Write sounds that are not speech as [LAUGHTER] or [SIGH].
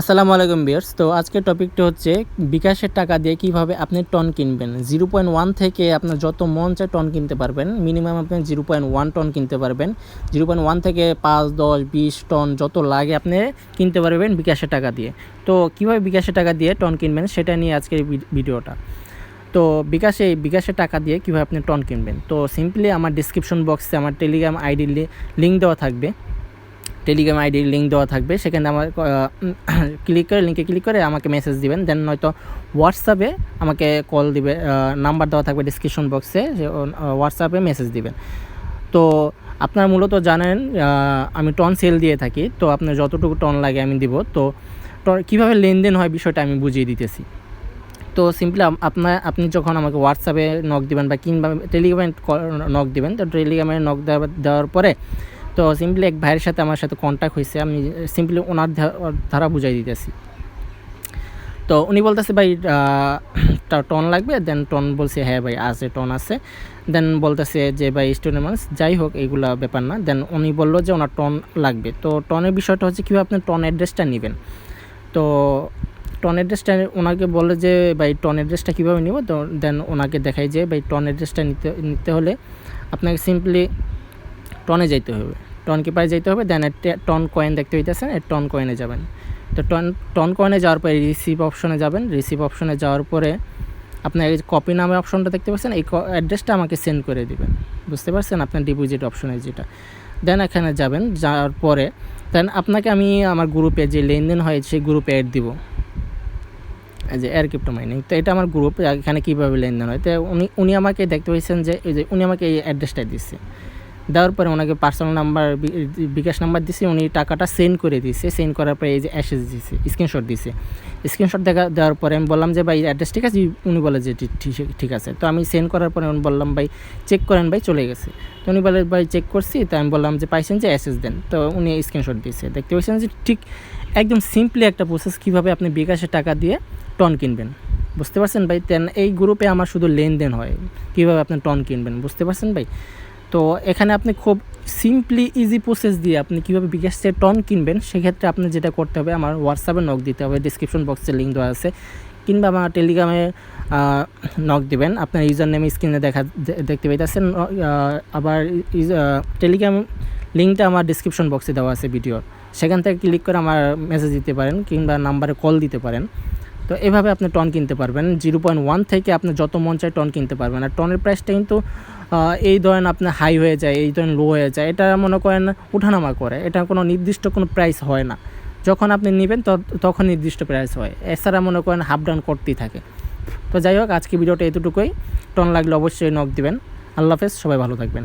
আসসালামু আলাইকুম বিয়ার্স তো আজকের টপিকটা হচ্ছে বিকাশের টাকা দিয়ে কীভাবে আপনি টন কিনবেন। জিরো পয়েন্ট ওয়ান থেকে আপনার যত মন চায় টন কিনতে পারবেন। মিনিমাম আপনি জিরো পয়েন্ট ওয়ান টন কিনতে পারবেন। জিরো পয়েন্ট ওয়ান থেকে পাঁচ, দশ, বিশ টন যত লাগে আপনি কিনতে পারবেন বিকাশের টাকা দিয়ে। তো কীভাবে বিকাশের টাকা দিয়ে টন কিনবেন সেটা নিয়ে আজকের ভিডিওটা। তো বিকাশে, বিকাশের টাকা দিয়ে কীভাবে আপনি টন কিনবেন। তো সিম্পলি আমার ডিসক্রিপশন বক্সে আমার টেলিগ্রাম আইডি লিঙ্ক দেওয়া থাকবে। টেলিগ্রাম আইডির লিঙ্ক দেওয়া থাকবে। সেখানে আমার ক্লিক [COUGHS] করে লিঙ্কে ক্লিক করে আমাকে মেসেজ দিবেন। দেন নয়তো হোয়াটসঅ্যাপে আমাকে কল দিবে নাম্বার দেওয়া থাকবে ডিসক্রিপশন বক্সে হোয়াটসঅ্যাপে মেসেজ দিবেন। তো আপনার মূলত জানেন আমি টন সেল দিয়ে থাকি। তো আপনার যতটুকু টন লাগে আমি দিব। তো কীভাবে লেনদেন হয় বিষয়টা আমি বুঝিয়ে দিতেছি। তো সিম্পলি আপনার আপনি যখন আমাকে হোয়াটসঅ্যাপে নক দিবেন বা কিংবা টেলিগ্রামে নক দিবেন, তো টেলিগ্রামে নক দেওয়ার পরে তো সিম্পলি এক ভাইয়ের সাথে আমার সাথে কন্ট্যাক্ট হয়েছে, আমি সিম্পলি ওনার ধারা বুঝাই দিতেছি। তো উনি বলতেছে, ভাই টন লাগবে? দেন টন বলছে হ্যাঁ ভাই, আছে টন আছে। দেন বলতেছে যে, ভাই স্টুডেন্ট মানুষ যাই হোক এইগুলা ব্যাপার না। দেন উনি বলল যে, ওনার টন লাগবে। তো টনের বিষয়টা হচ্ছে, কীভাবে আপনি টন অ্যাড্রেসটা নেবেন? তো টন অ্যাড্রেসটা ওনাকে বলে যে, ভাই টন অ্যাড্রেসটা কীভাবে নিব? তো দেন ওনাকে দেখাই যে, ভাই টন অ্যাড্রেসটা নিতে নিতে হলে আপনাকে সিম্পলি টনে যাইতে হবে। টন কিপারে যাইতে হবে? দেন টন কয়েন দেখতে হইতেছেন এর টন কয়েনে যাবেন। তো টন টন কয়েনে যাওয়ার পরে রিসিভ অপশনে যাবেন। রিসিভ অপশনে যাওয়ার পরে আপনার এই কপি নামে অপশনটা দেখতে পাচ্ছেন, এই অ্যাড্রেসটা আমাকে সেন্ড করে দিবেন। বুঝতে পারছেন? আপনার ডিপোজিট অপশনে যেটা। দেন এখানে যাবেন, যাওয়ার পরে দেন আপনাকে আমি আমার গ্রুপে যে লেনদেন হয়, সেই গ্রুপে অ্যাড দিব। এই যে এয়ার ক্রিপ্টো মাইনিং তো এটা আমার গ্রুপ এখানে কীভাবে লেনদেন হয়? তো উনি উনি আমাকে দেখতে পেয়েছেন যে উনি আমাকে এই অ্যাড্রেসটা দিচ্ছে দেওয়ার পরে ওনাকে পার্সোনাল নাম্বার বিকাশ নাম্বার দিছে, উনি টাকাটা সেন্ড করে দিয়েছে সেন্ড করার পরে এই যে অ্যাসেস দিছে স্ক্রিনশট দিছে। স্ক্রিনশট দেখা, দেওয়ার পরে আমি বললাম যে, ভাই অ্যাড্রেস ঠিক আছে? উনি বলে যে ঠিক- আছে। তো আমি সেন্ড করার পরে উনি বললাম, ভাই চেক করেন, ভাই, চলে গেছে। তো উনি বলে, ভাই চেক করছি। তো আমি বললাম যে, পাইছেন যে অ্যাসেস দেন। তো উনি স্ক্রিনশট দিয়েছে দেখতে পাচ্ছেন যে, ঠিক একদম সিম্পলি একটা প্রসেস কীভাবে আপনি বিকাশে টাকা দিয়ে টন কিনবেন। বুঝতে পারছেন ভাই? তেন এই গ্রুপে আমার শুধু লেনদেন হয়। কীভাবে আপনি টন কিনবেন? বুঝতে পারছেন ভাই? তো এখানে আপনি খুব সিম্পলি ইজি প্রসেস দিয়ে আপনি কীভাবে বিকাশ টন কিনবেন, সেক্ষেত্রে আপনি যেটা করতে হবে, আমার হোয়াটসঅ্যাপে নক দিতে হবে। ডিসক্রিপশন বক্সে লিঙ্ক দেওয়া আছে। কিংবা আমার টেলিগ্রামে নক দিবেন। আপনার ইউজার নেম স্ক্রিনে দেখা দেখতে পাইতেছেন। আবার টেলিগ্রাম লিঙ্কটা আমার ডিসক্রিপশন বক্সে দেওয়া আছে ভিডিওর সেখান থেকে ক্লিক করে আমার মেসেজ দিতে পারেন, কিংবা নাম্বারে কল দিতে পারেন। তো এভাবে আপনি টন কিনতে পারবেন। জিরো পয়েন্ট ওয়ান থেকে আপনি যত মন চায় টন কিনতে পারবেন। আর টনের প্রাইসটা কিন্তু এই ধরেন আপনার হাই হয়ে যায়, এই ধরেন লো হয়ে যায়, এটা মনে করেন উঠানামা করে। এটা কোনো নির্দিষ্ট কোনো প্রাইস হয় না। যখন আপনি নেবেন তখন নির্দিষ্ট প্রাইস হয়। এছাড়া মনে করেন হাফ ডাউন করতেই থাকে। তো যাই হোক, আজকে ভিডিওটা এতটুকুই। টন লাগলে অবশ্যই নক দিবেন। আল্লাহ হাফেজ, সবাই ভালো থাকবেন।